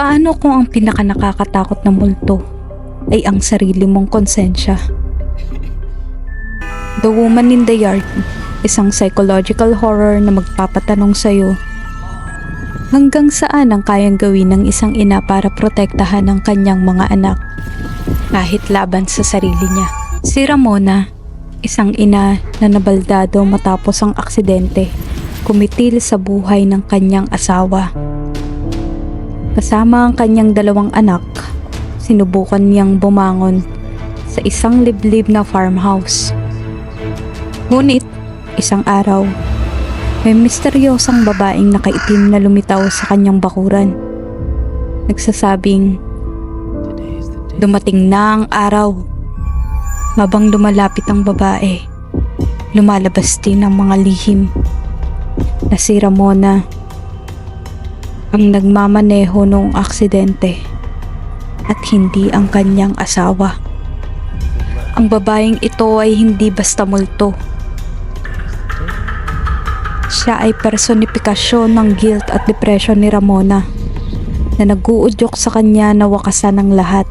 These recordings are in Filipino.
Paano kung ang pinaka nakakatakot na multo ay ang sarili mong konsensya? The Woman in the Yard, isang psychological horror na magpapatanong sa'yo hanggang saan ang kayang gawin ng isang ina para protektahan ang kanyang mga anak kahit laban sa sarili niya. Si Ramona, isang ina na nabaldado matapos ang aksidente, kumitil sa buhay ng kanyang asawa. Kasama ang kanyang dalawang anak, sinubukan niyang bumangon sa isang liblib na farmhouse. Ngunit, isang araw, may misteryosang babaeng nakaitim na lumitaw sa kanyang bakuran. Nagsasabing, dumating na ang araw. Mabang lumalapit ang babae, lumalabas din ang mga lihim na si Ramona ang nagmamaneho noong aksidente at hindi ang kanyang asawa. Ang babaeng ito ay hindi basta multo. Siya ay personifikasyon ng guilt at depression ni Ramona na naguudyok sa kanya na wakasan ng lahat.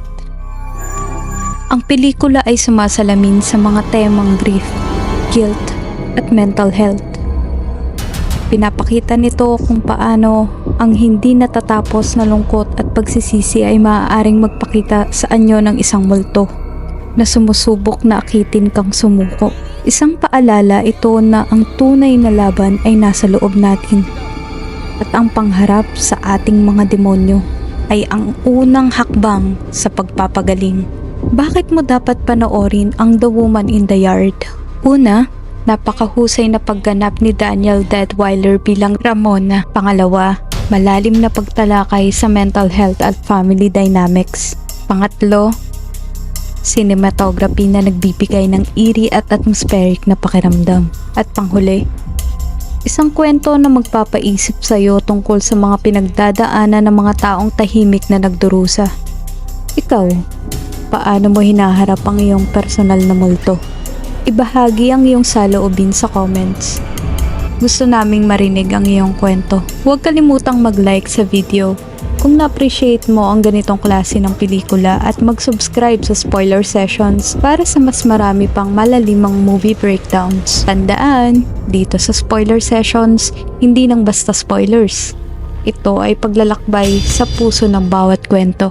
Ang pelikula ay sumasalamin sa mga temang grief, guilt, at mental health. Pinapakita nito kung paano ang hindi natatapos na lungkot at pagsisisi ay maaaring magpakita sa anyo ng isang multo na sumusubok na akitin kang sumuko. Isang paalala ito na ang tunay na laban ay nasa loob natin at ang pangharap sa ating mga demonyo ay ang unang hakbang sa pagpapagaling. Bakit mo dapat panoorin ang The Woman in the Yard? Una, napakahusay na pagganap ni Daniel Deadweiler bilang Ramona. Pangalawa, malalim na pagtalakay sa mental health at family dynamics. Pangatlo, cinematography na nagbibigay ng eerie at atmospheric na pakiramdam. At panghuli, isang kwento na magpapaisip sa iyo tungkol sa mga pinagdadaanan ng mga taong tahimik na nagdurusa. Ikaw, paano mo hinaharap ang iyong personal na multo? Ibahagi ang iyong saloobin sa comments. Gusto naming marinig ang iyong kwento. Huwag kalimutang mag-like sa video kung na-appreciate mo ang ganitong klase ng pelikula at mag-subscribe sa spoiler sessions para sa mas marami pang malalimang movie breakdowns. Tandaan, dito sa spoiler sessions, hindi nang basta spoilers. Ito ay paglalakbay sa puso ng bawat kwento.